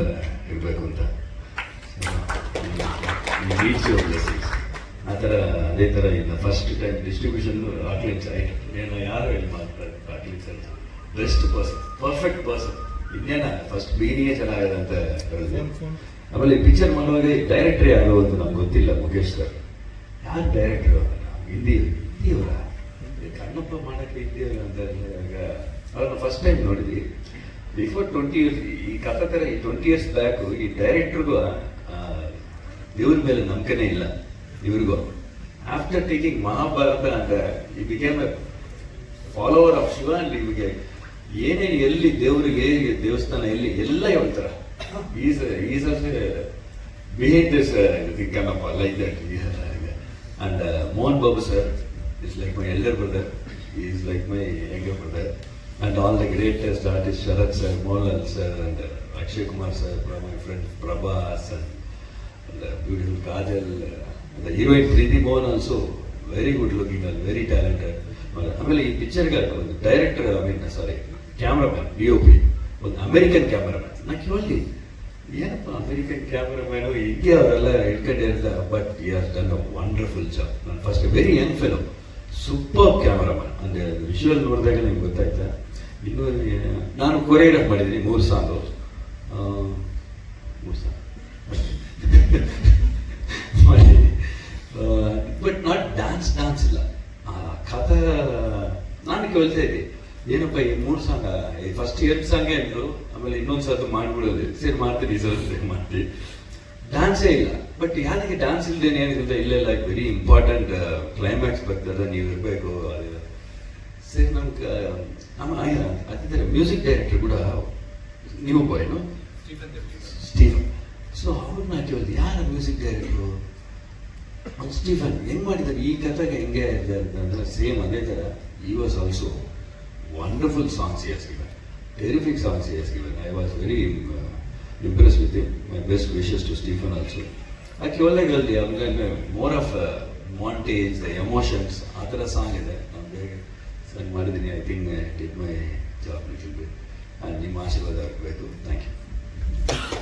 ಇರಬೇಕು ಅಂತ ಬ್ಲೆಸ್ಸಿಂಗ್ಸ್ ಆ ಥರ, ಅದೇ ಥರ ಇಲ್ಲ. ಫಸ್ಟ್ ಟೈಮ್ ಡಿಸ್ಟ್ರಿಬ್ಯೂಷನ್ ರಾಕ್ಲಿಂಗ್ಸ್ ಆಯಿತು. ಏನೋ ಯಾರು ಹೇಳಿ ಮಾಡ್ತಾರೆ ರಾಕ್ಲಿಂಗ್ಸ್ ಅಂತ. ಬೆಸ್ಟ್ ಪರ್ಸನ್ ಪರ್ಫೆಕ್ಟ್ ಪರ್ಸನ್ ಇನ್ನೇನ? ಫಸ್ಟ್ ಬೀನಿಗೆ ಚೆನ್ನಾಗಿದೆ ಅಂತ ಹೇಳಿದೆ ಆಮೇಲೆ ಪಿಕ್ಚರ್ ಮಾಡುವಾಗ ಡೈರೆಕ್ಟ್ರಿ ಯಾರು ಅಂತ ನಮ್ಗೆ ಗೊತ್ತಿಲ್ಲ, ಮುಖೇಶ್ ಸರ್ ಯಾರು ಡೈರೆಕ್ಟ್ರು ಹಿಂದಿ, ಹಿಂದಿಯವರ? ಕಣ್ಣಪ್ಪ ಮಾಡಕ್ಕೆ ಹಿಂದಿಯವರ ಅಂತ ಹೇಳಿದಾಗ, ಅವ್ರನ್ನ ಫಸ್ಟ್ ಟೈಮ್ ನೋಡಿದ್ವಿ. ಬಿಫೋರ್ ಟ್ವೆಂಟಿ ಇಯರ್ಸ್ ಈ ಕಥೆ ಥರ ಈ ಟ್ವೆಂಟಿ ಇಯರ್ಸ್ ಬ್ಯಾಕ್ ಈ ಡೈರೆಕ್ಟ್ರಿಗೂ ಇವ್ರ ಮೇಲೆ ನಂಬಿಕೆನೇ ಇಲ್ಲ ಇವ್ರಿಗೂ. ಆಫ್ಟರ್ ಟೇಕಿಂಗ್ ಮಹಾಭಾರತ ಅಂತ ಈ became a follower of Shiva and ಇವಿಗೆ ಏನೇನು ಎಲ್ಲಿ ದೇವರಿಗೆ ದೇವಸ್ಥಾನ ಎಲ್ಲಿ ಎಲ್ಲ ಹೇಳ್ತಾರೆ. Is is behind this Kannappa like that and Mohan Babu sir is like my elder brother is like my younger brother and all the greatest artist Sarath sir Mohanlal sir and Akshay Kumar sir my friend Prabhas and the beautiful Kajal, uh, the heroine Preeti Mohan also very good looking and very talented. ಆಮೇಲೆ ಈ ಪಿಕ್ಚರ್ಗೆ ಒಂದು director I mean sorry cameraman D O P ಒಂದು American cameraman ನಾ ಕೇಳಿ ಏನಪ್ಪ American cameraman ಹಿಂಗೆ ಅವರೆಲ್ಲ ಇಟ್ಕೊಂಡಿರ್ತ ಬಟ್ ಈ are done a wonderful job ನಾನು first very young film super cameraman ಅಂದರೆ ವಿಷುವಲ್ ನೋಡಿದಾಗ ನಿಮ್ಗೆ ಗೊತ್ತಾಯ್ತಾ? ಇನ್ನು ನಾನು ಕೊರಿಯೋಗ್ರಾಫ್ ಮಾಡಿದ್ದೀನಿ ಮೂರು ಸಾಂಗು ಮೂರು song but not dance dance ಇಲ್ಲ. ಆ, ಕಥ, ನಾನು ಕೇಳ್ತಾ ಇದ್ದೆ, ಏನಪ್ಪ ಈ ಮೂರು ಸಾಂಗ್ ಫಸ್ಟ್ ಎರಡು ಸಾಂಗ್ ಅಂದರು, ಆಮೇಲೆ ಇನ್ನೊಂದು ಸಲ ಮಾಡಿಬಿಡೋದು. ಸರಿ, ಮಾಡ್ತೀನಿ ಈ ಸಲ ಮಾಡ್ತೀನಿ. ಡ್ಯಾನ್ಸೇ ಇಲ್ಲ. ಬಟ್ ಯಾರಿಗೆ ಡ್ಯಾನ್ಸ್ ಇಲ್ಲದೇನೆ ಏನಿರುತ್ತೆ ಇಲ್ಲೆಲ್ಲ ವೆರಿ ಇಂಪಾರ್ಟೆಂಟ್ ಕ್ಲೈಮ್ಯಾಕ್ಸ್ ಬರ್ತದೆ ನೀವು ಇರಬೇಕು ಅದಿಲ್ಲ ಸರಿ ನಮ್ಗೆ ನಮ್ಮ ಅದೇ ಥರ ಮ್ಯೂಸಿಕ್ ಡೈರೆಕ್ಟರ್ ಕೂಡ ನೀವು ಬಾಯ್ನು ಸ್ಟೀಫನ್ ಸೊ ಅವ್ರನ್ನ ಕೇಳಿದ್ರು ಯಾರ ಮ್ಯೂಸಿಕ್ ಡೈರೆಕ್ಟ್ರು ಅವ್ನು ಸ್ಟೀಫನ್ ಹೆಂಗ್ ಮಾಡಿದ್ದಾರೆ? ಈ ಕಥೆಗೆ ಹೆಂಗೆ ಇದೆ ಅಂತಂದ್ರೆ ಸೇಮ್ ಅದೇ ಥರ ಈ was also wonderful songs is given terrific songs is given I was very impress with my best wishes to Stephen also ಆಕೆ ಒಳ್ಳೆ ಗಲ್ದಿ ಅವ್ನಿಗೆ ಮೋರ್ ಆಫ್ ಮಾಂಟೇಜ್ ಎಮೋಷನ್ಸ್ ಆ ಥರ ಸಾಂಗ್ ಇದೆ. ನಾನು ಬೇಗ ಸೆಂಡ್ ಮಾಡಿದ್ದೀನಿ I think did my job little bit and ನಿಮ್ಮ ಆಶೀರ್ವಾದ ಆಗಬೇಕು ಥ್ಯಾಂಕ್ ಯು